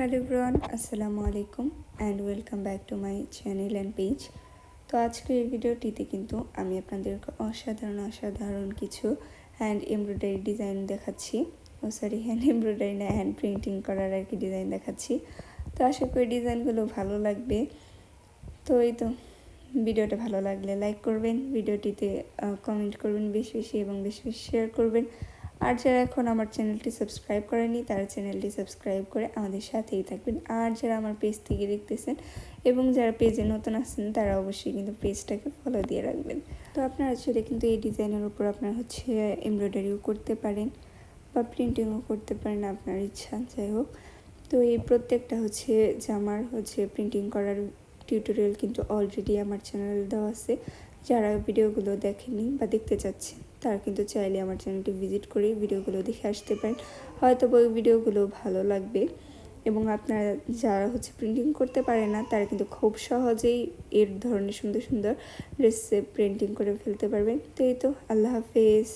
Hello ব্রন আসসালামু আলাইকুম and welcome back to my channel and page তো আজকের এই ভিডিওটিতে কিন্তু আমি আপনাদেরকে অসাধারণ অসাধারণ কিছু হ্যান্ড এমব্রয়ডারি ডিজাইন দেখাচ্ছি। ও সরি হ্যান্ড এমব্রয়ডারি না হ্যান্ড প্রিন্টিং করার আর কি ডিজাইন দেখাচ্ছি। তো আশা করি ডিজাইনগুলো ভালো লাগবে। তো এই তো, ভিডিওটা ভালো লাগলে লাইক করবেন, ভিডিওটিতে কমেন্ট করবেন বেশি বেশি এবং বেশি বেশি শেয়ার করবেন। আর যারা এখন আমার চ্যানেলটি সাবস্ক্রাইব করেনি, তারা চ্যানেলটি সাবস্ক্রাইব করে আমাদের সাথেই থাকবেন। আর যারা আমার পেজ থেকে দেখতেছেন এবং যারা পেজে নতুন আসছেন তারা অবশ্যই কিন্তু পেজটাকে ফলো দিয়ে রাখবেন। তো আপনারা ছেলে কিন্তু এই ডিজাইনের উপর আপনার হচ্ছে এমব্রয়ডারিও করতে পারেন বা প্রিন্টিংও করতে পারেন আপনার ইচ্ছা, যাই হোক। তো এই প্রত্যেকটা হচ্ছে জামার হচ্ছে প্রিন্টিং করার টিউটোরিয়াল কিন্তু অলরেডি আমার চ্যানেলে দেওয়া আছে। যারা ভিডিওগুলো দেখেনি বা দেখতে চাচ্ছেন তারা কিন্তু চাইলে আমার চ্যানেলটি ভিজিট করে ভিডিওগুলো দেখে আসতে পারেন। হয়তো ওই ভিডিওগুলো ভালো লাগবে এবং আপনারা যারা হচ্ছে প্রিন্টিং করতে পারে না, তারা কিন্তু খুব সহজেই এর ধরনের সুন্দর সুন্দর ড্রেসে প্রিন্টিং করে ফেলতে পারবেন। তো এই তো, আল্লাহ হাফেজ।